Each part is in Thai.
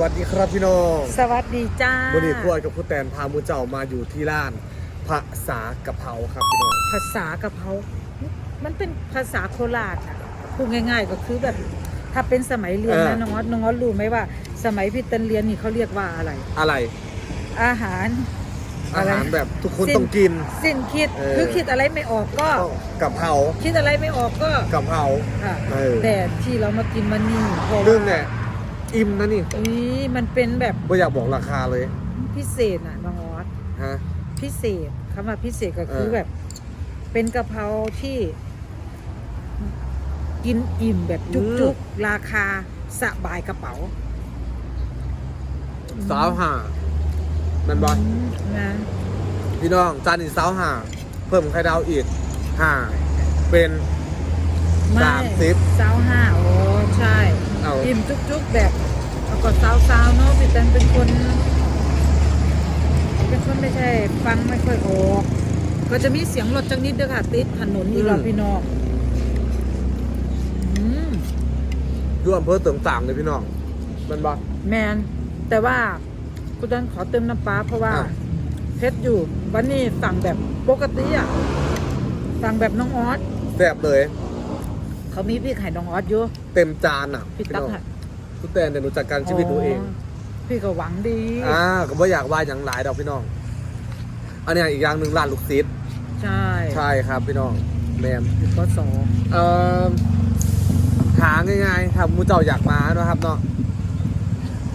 วัสดีครับพี่น้องสวัสดีจ้าวันนี้พวกกับผู้แตนพามูเจ้ามาอยู่ที่ร้านภาษากะเพราครับพี่น้องภาษากะเพรา มันเป็นภาษาโคราชอะพูดง่าย ๆ ก็คือแบบถ้าเป็นสมัยเรียนนะน้องออสน้องออสรู้ไหมว่า สมัยพี่เตันเรียนนี่เขาเรียกว่าอะไร อะไร อาหารอาหารอะไรแบบทุกคนสิ้นต้องกินสิ้นคิดเออคือคิดอะไรไม่ออกก็ก็กะเพราคิดอะไรไม่ออกก็กะเพราค่ะเออแต่ที่เรามากินมันนี่เพราะเรื่องว่าเนี่ย อิ่มนะนี่อุ๊ยมันเป็นแบบไม่อยากบอกราคาเลยพิเศษน่ะน้องออสฮะ พิเศษคำว่าพิเศษก็คือเออ แบบ เป็นกะเพราที่ กินอิ่มแบบจุกๆ ราคาสบายกระเป๋าสาวห่ามันบอลนะพี่น้องจานนี้สาวห่าเพิ่มไข่ดาวอีกห่าเป็นไม่สามสิบสาวห้าโอ้ใช่ เอา อิ่มจุกๆแบบเอาก็สาวสาวๆเนาะพี่แตนเป็นคน เป็นคนไม่ใช่ฟังไม่ค่อยออก ก็จะมีเสียงรถจังนิดเด้อค่ะ ติดถนนอีกแล้วพี่น้องอืมอยู่อำเภอเติมต่างเลยพี่น้องมันบอลแมน แต่ว่าคุณดันขอเติมน้ำปลาเพราะว่าอะ เพชรอยู่ วันนี้สั่งแบบปกติอะ สั่งแบบน้องออสแซ่บเลย เขามีพี่ไข่น้องออสอยู่ เต็มจานอะพี่ตั๊กน้องค่ะทุกแต่เดี๋ยวหนูจัดการชีวิตหนูเอง พี่ก็หวังดี อ่าก็ไม่อยากว่าอย่างหลายดอกพี่น้อง อันเนี้ยอีกอย่างหนึ่งร้านลูกซิดใช่ใช่ครับพี่น้องแมนอยู่ปสองเอ่อหาง่ายๆถ้ามูเจ้าอยากมานะครับเนาะ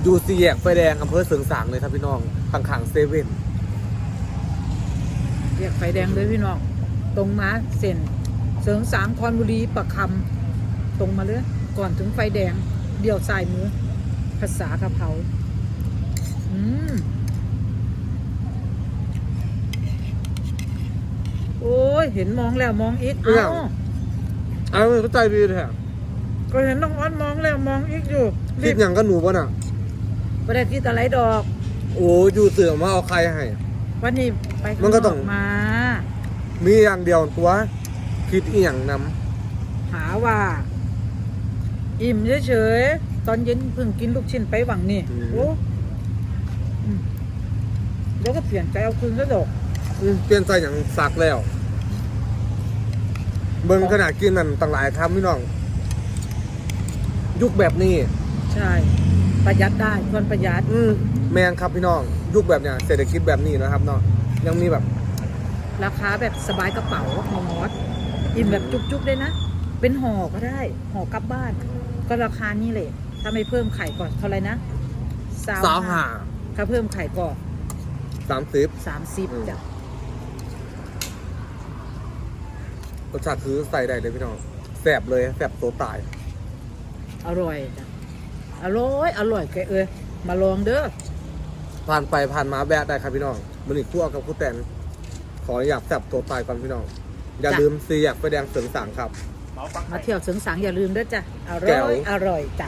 อยู่สี่แยกไฟแดงอำเภอเสริงสางเลยครับพี่น้องข้างๆเซเว่นเรียกไฟแดงเลยพี่น้อง ตรงมาเส้นเสริงสางคอนบุรีประคำตรงมาเลย ก่อนถึงไฟแดง เดี่ยวซ้ายมือภาษากะเพราอืมโอ้ย เห็นมองแล้วมองอีกเนี่ยเอ้าเอาเข้าใจดีเลยแท้ก็เห็นน้องออนมองแล้วมองอีกอยู่คิดอย่างก็หนูป่ะน่ะไม่ได้คิดอะไรดอก โอ้อยู่เสือมาเอาใครให้ วันนี้ไปมันก็ต้องข้ามา มีอย่างเดียวตัว คิดอีหยังนหาว่า อิ่มเฉยๆ ตอนเย็นเพิ่งกินลูกชิ้นไปหวังนี่โอ้อืมแล้วก็เปลี่ยนใจเอาคืนก็ดอกำอืมเปลี่ยนใจอย่างสักแล้ว เบิ่งขนาดกินนั่นต่างหลายครับพี่น้อง ยุคแบบนี้ ใช่ ประหยัดได้ควรประหยัด อืมแมงครับพี่น้อง ยุคแบบเนี้ยเศรษฐกิจแบบนี้นะครับเนาะยังมีแบบ ราคาแบบสบายกระเป๋าหอดอิ่มแบบจุกๆเลยนะ เป็นห่อก็ได้ห่อกลับบ้าน ก็ราคานี้เลยถ้าไม่เพิ่มไข่ก่อนเท่าไหร่นะสาวหาถ้าเพิ่มไข่ก่อนสามสิบสามสิบอืมจ้ะรสชาติคือใส่ได้เลยพี่น้องแสบเลยแสบตัวตาย อร่อยจ้ะอร่อยอร่อยแกเอ้ยมาลองเด้อผ่านไปผ่านมาแบะได้ครับพี่น้องมันอีกคู่เอากับคู่แตนขออยากแสบตัวตายก่อนพี่น้องอย่าลืมซีอยากไปแดงเสริงสางครับ มาเที่ยวเสริงสางอย่าลืมเด้อจ้ะอแจ๋ร่อวยอร่อยจ้ะ